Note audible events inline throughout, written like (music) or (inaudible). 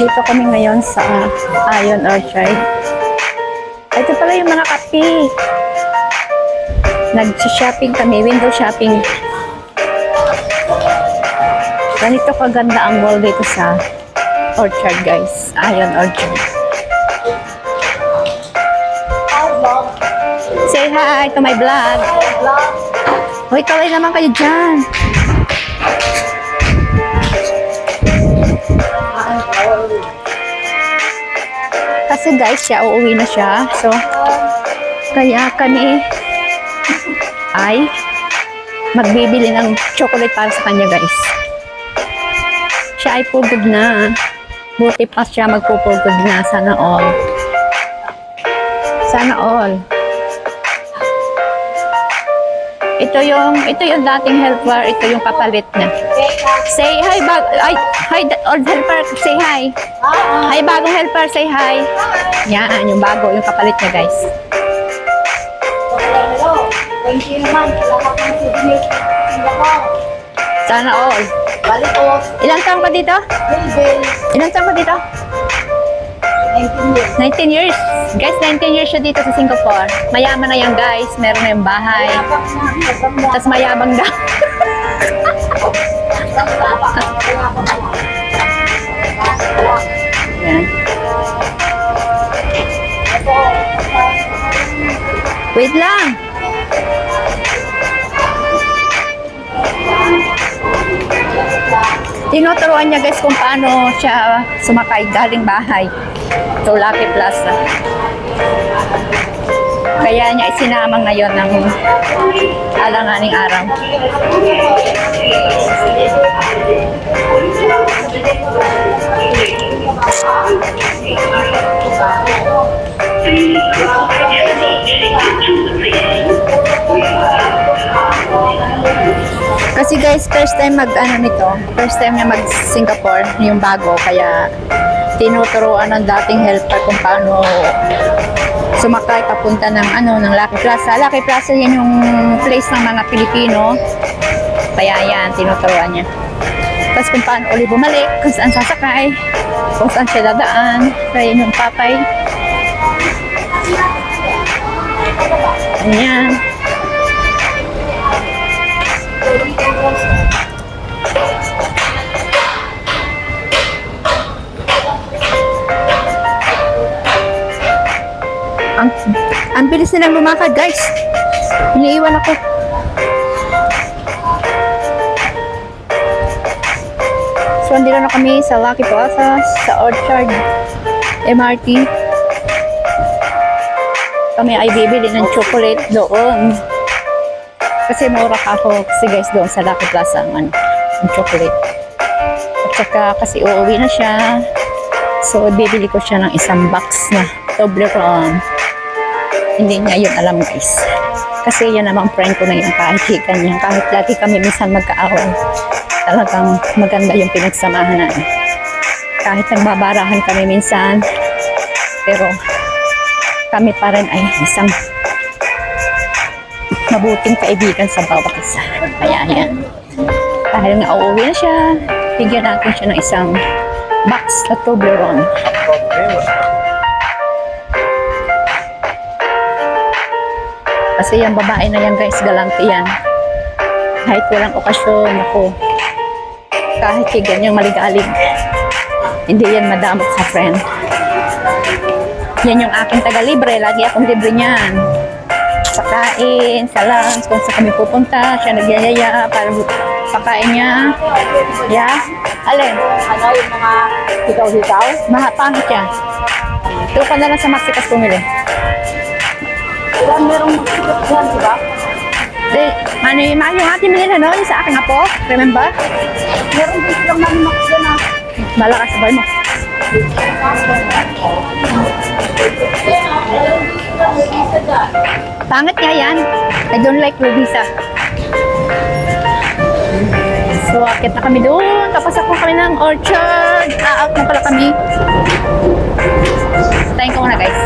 guys. Andito kami ngayon sa Ion Orchard. Ito pala yung mga kape. Nag-shopping kami, window shopping. Ganito kaganda ang wall dito sa Orchard guys. Ion Orchard. Say hi to my vlog. Hoy, kaway naman kayo dyan. Kasi guys, siya uuwi na siya. So, kaya kami ay magbibili ng chocolate para sa kanya guys. Siya ay pugod na. Buti pa siya magpupugod na. Sana all. Sana all. Ito yung ito yung dating helper, ito yung kapalit niya. Say hi bag ay hi old helper, say hi. Hi bagong helper, say hi. Yan, yung bago, yung kapalit niya, guys. Thank you naman. Lahat ng. Singapore. Sana all. Balik ko. Ilang taon ka dito? Bilbil. Ilang taon ka dito? 19 years. 19 years. Guys, 19 years siya dito sa Singapore. Mayaman na yan, guys. Meron na yung bahay. Tapos mayabang daw. (laughs) Wait lang. Tinuturuan niya guys kung paano siya sumakay galing bahay to Lucky Plaza. Kaya niya isinamang ngayon ng alanganing araw. Kasi guys, first time mag ano nito, first time niya mag Singapore, yung bago, kaya tinuturuan ng dating helper kung paano sumakay papunta ng ano ng Lucky Plaza. Lucky Plaza yan yung place ng mga Pilipino. Kaya yan, tinuturuan niya. Tapos kung paano uli bumalik, kung saan sasakay, kung saan siya dadaan. Kaya yun yung papay. Ayan. Ang, ang bilis nilang lumakad, guys. Iniiwan ako. So, andito na kami sa Lucky Plaza, sa Orchard MRT. Kami ay bibili ng chocolate doon. Kasi mura ka ako kasi guys doon sa Lucky Plaza ang, ano, chocolate. At saka kasi uuwi na siya. So, bibili ko siya ng isang box na Toblerone. Hindi niya yun alam guys. Kasi yan namang friend ko na yun kahit hikan niya. Kahit lagi kami minsan magkaaway. Talagang maganda yung pinagsamahan namin. Kahit nagbabarahan kami minsan. Pero kami pa rin ay isang mabuting kaibigan sa bawat isa. Kaya yan. Dahil nga uuwi na siya, bigyan natin siya ng isang box na Toblerone. Kasi yung babae na yan guys, galante yan. Kahit walang okasyon, ako. Kahit si ganyang maligalig. Hindi yan madamot sa friend. Yan yung aking taga-libre. Lagi akong libre niyan. Sa kain, sa lunch, kung sa kami pupunta, siya nagyayaya para pakain niya. Yeah? Alin? Ano yung mga hikaw-hikaw? Mahapangit yan. Ito ka na lang sa Maxikas pumili. Ilan merong magsikat dyan, di ba? De, ano yung, yung ating nila noon sa aking apo? Remember? Meron din silang manimak dyan ah. Malakas sabay mo. Pangit nga yan. I don't like Rubisa. So, akit na kami doon. Kapasak na kami ng orchard. Ah, out na pala kami. Tayin ko muna, guys.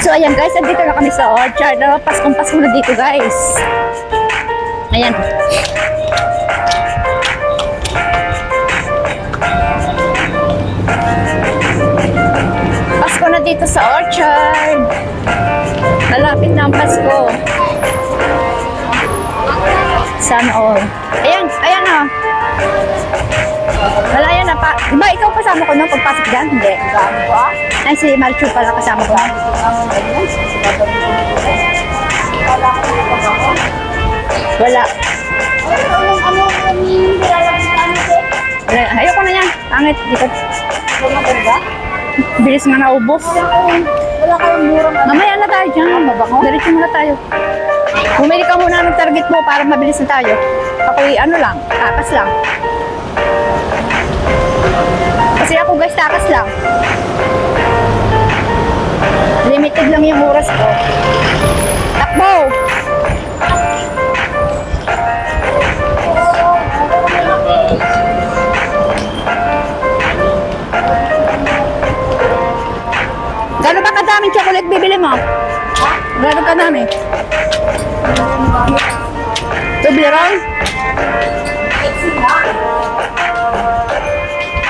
So, ayan guys. Andito na kami sa orchard. Uh, Paskong-pasko na dito, guys. Ayan. Sana all. Ayan, ayan o. Wala yan na pa. Diba ikaw kasama ko nung pagpasok dyan? Hindi. Ay, si Marichu pala kasama ko. Wala. Wala. Ayoko na yan. Angit. Di ko. Bilis nga naubos. Wala kayong murang. Mamaya na tayo dyan. Diretso muna tayo. Bumili ka muna ng target mo para mabilis na tayo. Ako'y ano lang, takas lang. Kasi ako guys, takas lang. Limited lang yung oras ko. Takbo! Gano'n ba kadaming chocolate bibili mo? Gano'n kadami? Toblerone?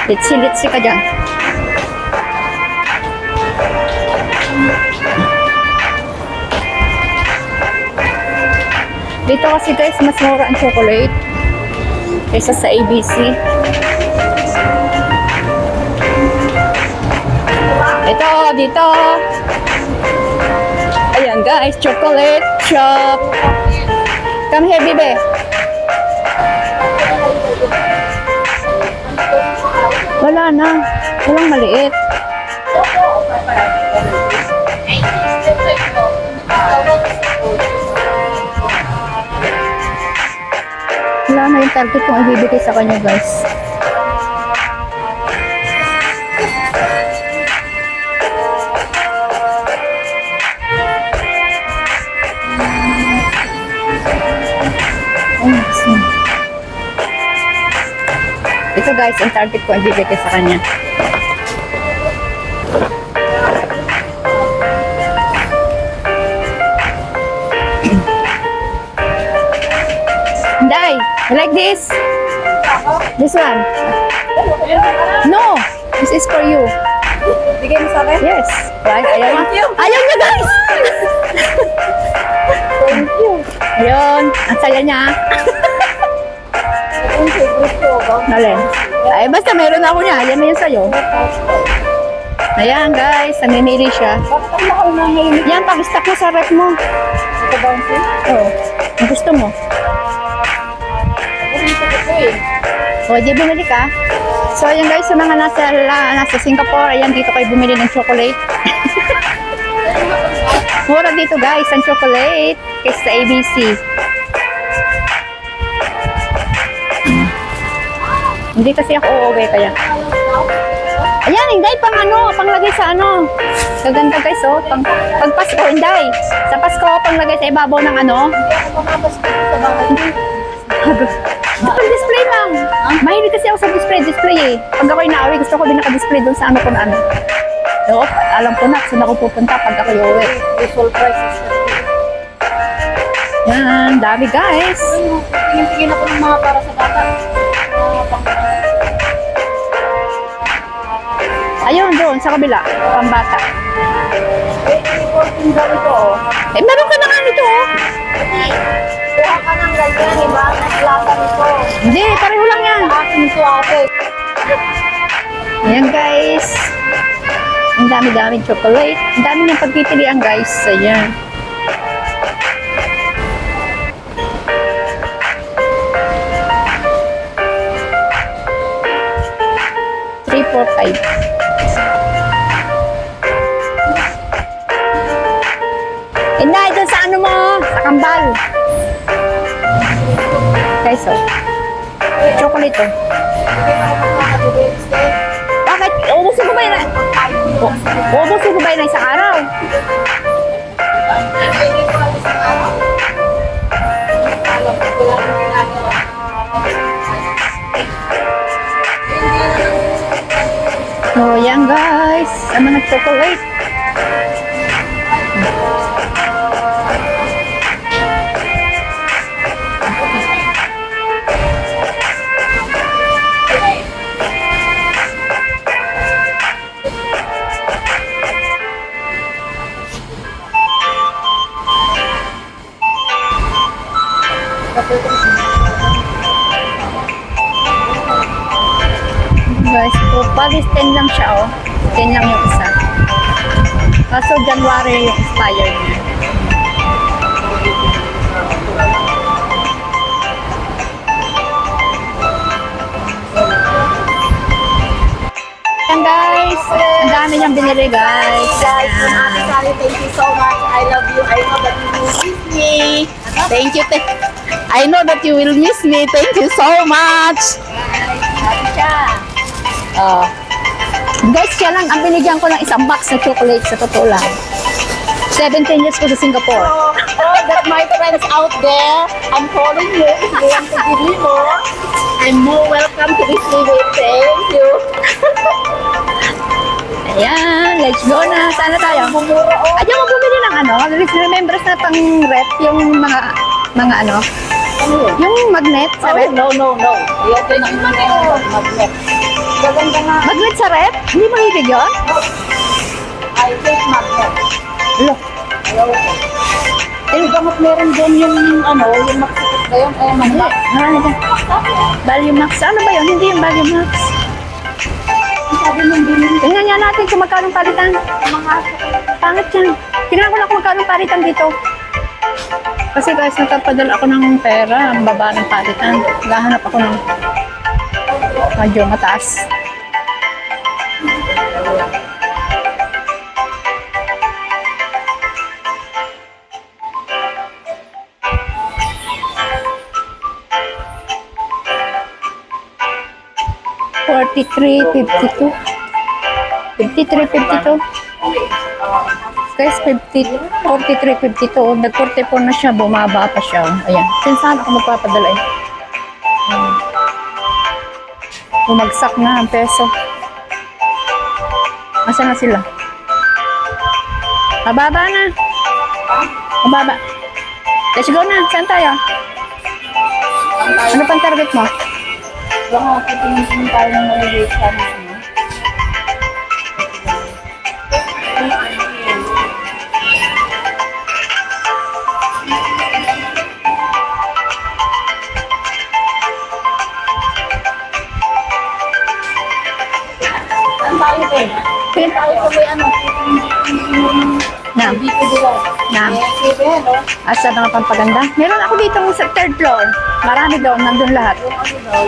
Litsi-litsi ka dyan. Dito kasi guys, mas mura ang chocolate kaysa sa ABC. Ito, dito. Guys, chocolate shop. Come here, bibe. Wala na. Walang maliit. Wala na yung target kong ibibigay sa kanya guys. Ay, sin- Ito guys, ang target ko ang ibibigay sa kanya. (clears throat) You like this? This one? No, this is for you. Bigay mo sa akin? Yes. Right? Ayaw you. Ayaw niya guys! Ayun, ang saya niya. Alin? Ay, basta meron ako niya. Yan na yun sa'yo. Ayan guys, namimili siya. Yan, pag-stack mo sa rep mo. Ito bouncing? Oo. Ang gusto mo. O, di bumili ka. So, ayan guys, sa mga nasa, nasa Singapore, ayan, dito kayo bumili ng chocolate. (laughs) Mura dito guys, ang chocolate. Kaysa sa ABC. Hindi kasi ako uuwi kaya. Ayan, hindi, pang ano, panglagay sa ano. Kaganda guys, oh. Pang, pag Pasko, hindi. Sa Pasko, panglagay sa ibabaw ng ano. Pag display lang. Mahilig kasi ako sa display, display eh. Pag ako'y naawi, gusto ko din naka-display doon sa ano ko na ano. Oo, alam ko na saan ako pupunta pag ako'y uwi. Usual prices. Yan, dami guys. Tingin-tingin ako ng mga para sa bata. Ayun, doon, sa kabila. Pambata. Eh, i-14 daw ito meron ka na nga nito, oh. Kuha ka ng ganyan, iba? Naslasa nito. Hindi, pareho lang yan. Akin ito ate. Ayan guys. Ang dami-dami chocolate. Ang dami niyang pagpipilian guys. Ayan. Three, four, five. Inday, sa ano mo? Sa kambal. Guys, oh. Chocolate, oh. Bakit? Ubusin ko ba yun? U- Ubusin ko ba yun ng isang araw? So, yan guys. Ang mga Guys, so, Paris 10 lang siya, oh. 10 lang yung isa. Kaso January yung expired niya. Yan guys, ang dami niyang binili guys. Guys, yeah. thank you so much. I love you. I love that you Disney. Thank you. Th- I know that you will miss me. Thank you so much. Oh. Guys, siya lang, ang binigyan ko ng isang box na chocolate sa totoo lang. 17 years ko sa Singapore. So, all that my friends out there, I'm calling you. If you want to give me more, I'm more welcome to receive it. Thank you. Ayan, let's go na. Sana tayo. Mumura oh. Ano, remembers na pang rep, yung mga, mga ano, Ano yun? yung magnet sa Oh, rep. no, no, no. Ayoko na magnet. Magnet. Maganda nga. Magnet sa rep? Hindi mo ibig yun? I take magnet. Lo, Ayoko. Eh, gamot meron doon yung ano, yung maksikip ba yun? Eh, hindi. magnet. Marami dyan. Value Max. Ano ba yun? Hindi yung Value Max. Sabi mo, hindi mo Tingnan natin kung magkano palitan. mga Pangit yan. Tingnan ko lang kung magkano palitan dito. Kasi guys, nagpapadala ako ng pera, ang baba ng palitan. Gahanap ako ng medyo mataas. Forty-three, fifty-two. Fifty-three, fifty-two. Guys, 50, 43, 52. Nag-44 na siya, bumaba pa siya. Ayan. Sin saan ako magpapadala eh. Bumagsak na ang peso. Asa na sila? Mababa na. Mababa. Let's go na. Saan tayo? Ano pang target mo? Baka titingin tayo ng maliliit sa Na. Na. Asa na pampaganda? Meron ako dito sa third floor. Marami doon. Nandun lahat. Daw!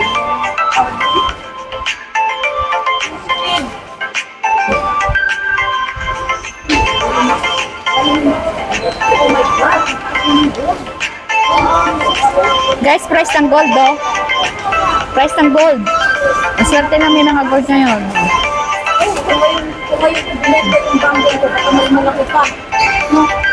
Guys, price ng gold, oh. Price ng gold. Ang swerte namin ng gold ngayon. Kung ngayon, binenta yung bangko ko, baka mas malaki pa. No?